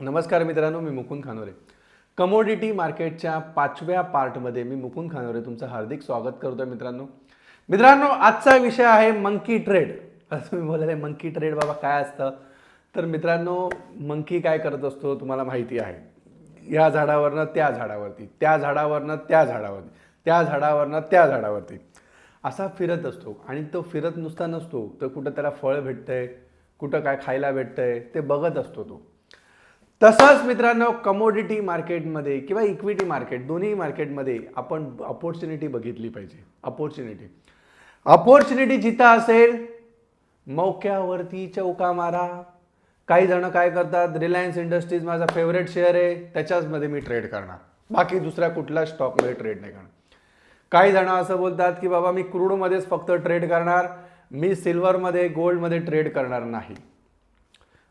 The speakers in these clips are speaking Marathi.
नमस्कार मित्रांनो मी मुकुंद खानोरे. कमोडिटी मार्केटच्या पाचव्या पार्टमध्ये मी मुकुंद खानोरे तुमचं हार्दिक स्वागत करतोय मित्रांनो. मित्रांनो आजचा विषय आहे मंकी ट्रेड. असं तुम्ही बोलायला मंकी ट्रेड बाबा काय असतं? तर मित्रांनो मंकी काय करत असतो तुम्हाला माहिती आहे. या झाडावरनं त्या झाडावरती त्या झाडावरनं त्या झाडावरती त्या झाडावरनं त्या झाडावरती. असा फिरत असतो आणि तो फिरत नुसता नसतो तर कुठं त्याला फळ भेटतंय कुठं काय खायला भेटतंय ते बघत असतो तो. तसंच मित्रांनो कमोडिटी मार्केटमध्ये किंवा इक्विटी मार्केट दोन्ही मार्केटमध्ये आपण अपॉर्च्युनिटी बघितली पाहिजे. अपॉर्च्युनिटी अपॉर्च्युनिटी जिथं असेल मौक्यावरती चौका मारा. काही जण काय करतात रिलायन्स इंडस्ट्रीज माझा फेवरेट शेअर आहे त्याच्याचमध्ये मी ट्रेड करणार. बाकी दुसऱ्या कुठल्या स्टॉकमध्ये ट्रेड नाही करणार. काही जण असं बोलतात की बाबा मी क्रूडमध्येच फक्त ट्रेड करणार. मी सिल्वरमध्ये गोल्डमध्ये ट्रेड करणार नाही.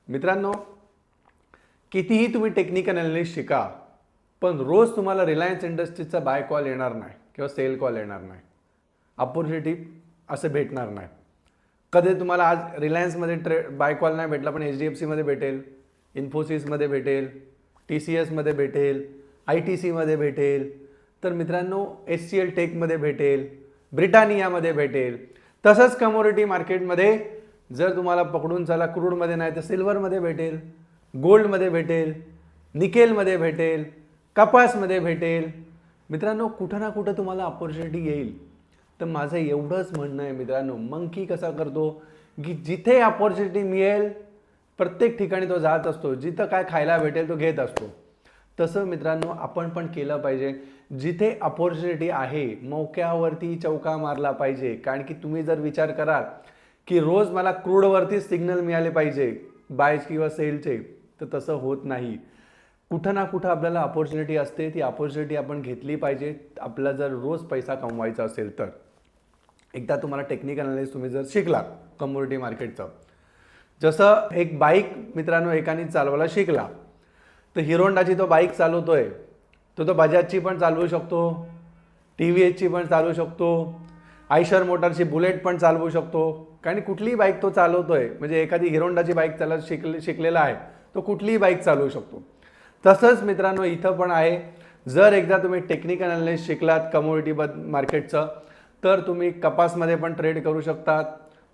मित्रांनो कितीही तुम्ही टेक्निकल अनालिस्ट शिका पण रोज तुम्हाला रिलायन्स इंडस्ट्रीजचा बाय कॉल येणार नाही किंवा सेल कॉल येणार नाही. अपॉर्च्युनिटी असं भेटणार नाही. कधी तुम्हाला आज रिलायन्समध्ये ट्रे बाय कॉल नाही भेटला पण एच डी एफ सीमध्ये भेटेल इन्फोसिसमध्ये भेटेल टी सी एसमध्ये भेटेल आय टी सीमध्ये भेटेल तर मित्रांनो एस सी एल टेकमध्ये भेटेल ब्रिटानियामध्ये भेटेल. तसंच कमोडिटी मार्केटमध्ये जर तुम्हाला पकडून चला क्रूडमध्ये नाही तर सिल्वरमध्ये भेटेल. गोल्डमध्ये भेटेल निकेलमध्ये भेटेल कपासमध्ये भेटेल. मित्रांनो कुठं ना कुठं तुम्हाला अपॉर्च्युनिटी येईल. तर माझं एवढंच म्हणणं आहे मित्रांनो मंकी कसा करतो की जिथे अपॉर्च्युनिटी मिळेल प्रत्येक ठिकाणी तो जात असतो. जिथं काय खायला भेटेल तो घेत असतो. तसं मित्रांनो आपण पण केलं पाहिजे. जिथे अपॉर्च्युनिटी आहे मौक्यावरती चौका मारला पाहिजे. कारण की तुम्ही जर विचार कराल की रोज मला क्रूडवरती सिग्नल मिळाले पाहिजे बायज किंवा सेलचे तर तसं होत नाही. कुठं ना कुठं आपल्याला अपॉर्च्युनिटी असते ती अपॉर्च्युनिटी आपण घेतली पाहिजे. आपला जर रोज पैसा कमवायचा असेल तर. एकदा तुम्हाला टेक्निकल अनालिस तुम्ही जर शिकला कम्युनिटी मार्केटचं जसं एक बाईक मित्रांनो एकाने चालवायला शिकला तर हिरोंडाची तो बाईक चालवतोय. तो तो बजाजची पण चालवू शकतो टी व्ही एसची पण चालवू शकतो आयशर मोटरची बुलेट पण चालवू शकतो. कारण कुठलीही बाईक तो चालवतोय. म्हणजे एखादी हिरोंडाची बाईक त्याला शिकले शिकलेला आहे. तो कुठलीही बाईक चालवू शकतो. तसंच मित्रांनो इथं पण आहे. जर एकदा तुम्ही टेक्निकल अनालिस्ट शिकलात कमोडिटी बद मार्केटचं तर तुम्ही कपासमध्ये पण ट्रेड करू शकतात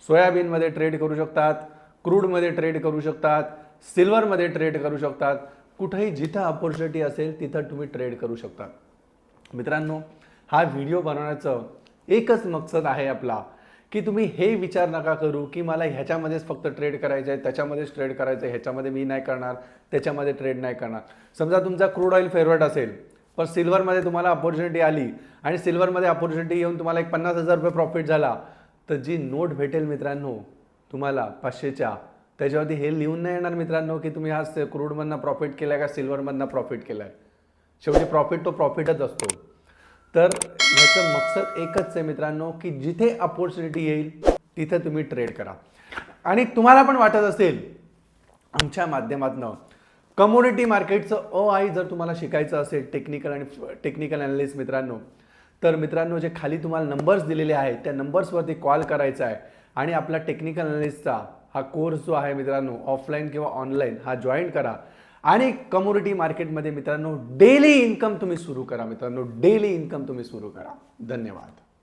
सोयाबीनमध्ये ट्रेड करू शकतात क्रूडमध्ये ट्रेड करू शकतात सिल्वरमध्ये ट्रेड करू शकतात. कुठेही जिथं अपॉर्च्युनिटी असेल तिथं तुम्ही ट्रेड करू शकता. मित्रांनो हा व्हिडिओ बनवण्याचं एकच मकसद आहे आपला. की तुम्ही हे विचार नका करू की मला ह्याच्यामध्येच फक्त ट्रेड करायचं आहे त्याच्यामध्येच ट्रेड करायचं आहे ह्याच्यामध्ये मी नाही करणार त्याच्यामध्ये ट्रेड नाही करणार. समजा तुमचा क्रूड ऑइल फेवरेट असेल पण सिल्वरमध्ये तुम्हाला अपॉर्च्युनिटी आली आणि सिल्वरमध्ये अपॉर्च्युनिटी येऊन तुम्हाला एक पन्नास हजार रुपये प्रॉफिट झाला तर जी नोट भेटेल मित्रांनो तुम्हाला पाचशेच्या त्याच्यावरती हे लिहून नाही येणार मित्रांनो की तुम्ही हा क्रूडमधनं प्रॉफिट केला आहे का सिल्वरमधनं प्रॉफिट केला आहे शेवटी प्रॉफिट तो प्रॉफिटच असतो. तर ह्याचं मकसद एकच आहे मित्रांनो की जिथे अपॉर्च्युनिटी येईल तिथे तुम्ही ट्रेड करा. आणि तुम्हाला पण वाटत असेल आमच्या माध्यमातनं कमोडिटी मार्केटचं अ आई जर तुम्हाला शिकायचं असेल टेक्निकल आणि टेक्निकल अनालिस्ट मित्रांनो तर मित्रांनो जे खाली तुम्हाला नंबर्स दिलेले आहेत त्या नंबर्सवरती कॉल करायचा आहे. आणि आपला टेक्निकल अनालिस्टचा हा कोर्स जो आहे मित्रांनो ऑफलाईन किंवा ऑनलाईन हा जॉईन करा. आणि कम्युनिटी मार्केटमध्ये मित्रांनो डेली इन्कम तुम्ही सुरू करा मित्रांनो डेली इन्कम तुम्ही सुरू करा. धन्यवाद.